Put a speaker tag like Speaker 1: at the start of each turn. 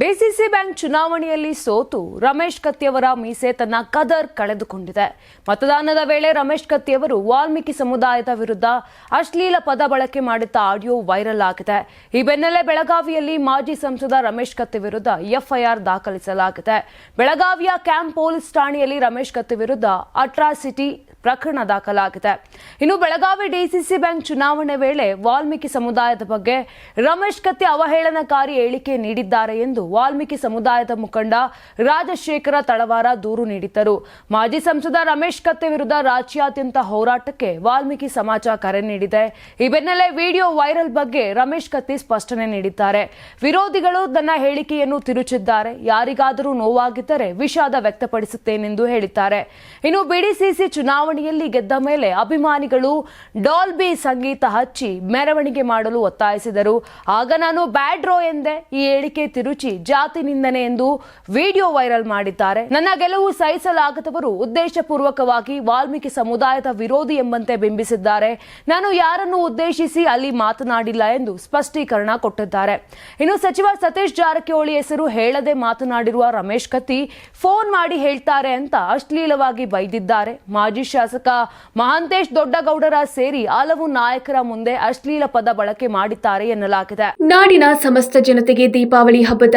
Speaker 1: DCC bank ಚುನಾವಣೆಯಲ್ಲಿ ಸೋತು ರಮೇಶ್ ಕತ್ತಿಯವರ ಮೀಸೆ ತನ್ನ ಕದರ್ ಕಳೆದುಕೊಂಡಿದೆ. ಮತದಾನದ ವೇಳೆ ರಮೇಶ್ ಕತ್ತಿಯವರು ವಾಲ್ಮೀಕಿ ಸಮುದಾಯದ ವಿರುದ್ಧ ಅಶ್ಲೀಲ ಪದ ಬಳಕೆ ಮಾಡಿದ್ದ ಆಡಿಯೋ ವೈರಲ್ ಆಗಿದೆ. ಈ ಬೆನ್ನಲ್ಲೇ ಬೆಳಗಾವಿಯಲ್ಲಿ ಮಾಜಿ ಸಂಸದ ರಮೇಶ್ ಕತ್ತಿ ವಿರುದ್ಧ ಎಫ್ಐಆರ್ ದಾಖಲಿಸಲಾಗಿದೆ. ಬೆಳಗಾವಿಯ ಕ್ಯಾಂಪ್ ಪೊಲೀಸ್ ಠಾಣೆಯಲ್ಲಿ ರಮೇಶ್ ಕತ್ತಿ ವಿರುದ್ಧ ಅಟ್ರಾಸಿಟಿ ಪ್ರಕರಣ ದಾಖಲಾಗಿದೆ. ಇನ್ನು ಬೆಳಗಾವಿ ಡಿಸಿಸಿ ಬ್ಯಾಂಕ್ ಚುನಾವಣೆ ವೇಳೆ ವಾಲ್ಮೀಕಿ ಸಮುದಾಯದ ಬಗ್ಗೆ ರಮೇಶ್ ಕತ್ತಿ ಅವಹೇಳನಕಾರಿ ಹೇಳಿಕೆ ನೀಡಿದ್ದಾರೆ ಎಂದು ವಾಲ್ಮೀಕಿ ಸಮುದಾಯದ ಮುಖಂಡ ರಾಜಶೇಖರ ತಳವಾರ ದೂರು ನೀಡಿದ್ದರು. ಮಾಜಿ ಸಂಸದ ರಮೇಶ್ ಕತ್ತೆ ವಿರುದ್ಧ ರಾಜ್ಯಾದ್ಯಂತ ಹೋರಾಟಕ್ಕೆ ವಾಲ್ಮೀಕಿ ಸಮಾಜ ಕರೆ ನೀಡಿದೆ. ಈ ಬೆನ್ನಲ್ಲೇ ವಿಡಿಯೋ ವೈರಲ್ ಬಗ್ಗೆ ರಮೇಶ್ ಕತ್ತಿ ಸ್ಪಷ್ಟನೆ ನೀಡಿದ್ದಾರೆ. ವಿರೋಧಿಗಳು ತನ್ನ ಹೇಳಿಕೆಯನ್ನು ತಿರುಚಿದ್ದಾರೆ. ಯಾರಿಗಾದರೂ ನೋವಾಗಿದ್ದರೆ ವಿಷಾದ ವ್ಯಕ್ತಪಡಿಸುತ್ತೇನೆಂದು ಹೇಳಿದ್ದಾರೆ. ಇನ್ನು ಬಿಡಿಸಿಸಿ ಚುನಾವಣೆಯಲ್ಲಿ ಗೆದ್ದ ಮೇಲೆ ಅಭಿಮಾನಿಗಳು ಡಾಲ್ಬಿ ಸಂಗೀತ ಹಚ್ಚಿ ಮೆರವಣಿಗೆ ಮಾಡಲು ಒತ್ತಾಯಿಸಿದರು. ಆಗ ನಾನು ಬ್ಯಾಡ್ರೋ ಎಂದೆ ಈ ಹೇಳಿಕೆ ತಿರುಚಿ ಜಾತಿ ನಿಂದನೆ ಎಂದು ವಿಡಿಯೋ ವೈರಲ್ ಮಾಡಿದ್ದಾರೆ. ನನ್ನ ಗೆಲುವು ಸಹಿಸಲಾಗದವರು ಉದ್ದೇಶಪೂರ್ವಕವಾಗಿ ವಾಲ್ಮೀಕಿ ಸಮುದಾಯದ ವಿರೋಧಿ ಎಂಬಂತೆ ಬಿಂಬಿಸಿದ್ದಾರೆ. ನಾನು ಯಾರನ್ನು ಉದ್ದೇಶಿಸಿ ಅಲ್ಲಿ ಮಾತನಾಡಿಲ್ಲ ಎಂದು ಸ್ಪಷ್ಟೀಕರಣ ಕೊಟ್ಟಿದ್ದಾರೆ. ಇನ್ನು ಸಚಿವ ಸತೀಶ್ ಜಾರಕಿಹೊಳಿ ಹೆಸರು ಹೇಳದೆ ಮಾತನಾಡಿರುವ ರಮೇಶ್ ಕತ್ತಿ, ಫೋನ್ ಮಾಡಿ ಹೇಳ್ತಾರೆ ಅಂತ ಅಶ್ಲೀಲವಾಗಿ ಬೈದಿದ್ದಾರೆ. ಮಾಜಿ ಶಾಸಕ ಮಹಾಂತೇಶ್ ದೊಡ್ಡಗೌಡರ ಸೇರಿ ಹಲವು ನಾಯಕರ ಮುಂದೆ ಅಶ್ಲೀಲ ಪದ ಬಳಕೆ ಮಾಡಿದ್ದಾರೆ ಎನ್ನಲಾಗಿದೆ.
Speaker 2: ನಾಡಿನ ಸಮಸ್ತ ಜನತೆಗೆ ದೀಪಾವಳಿ ಹಬ್ಬದ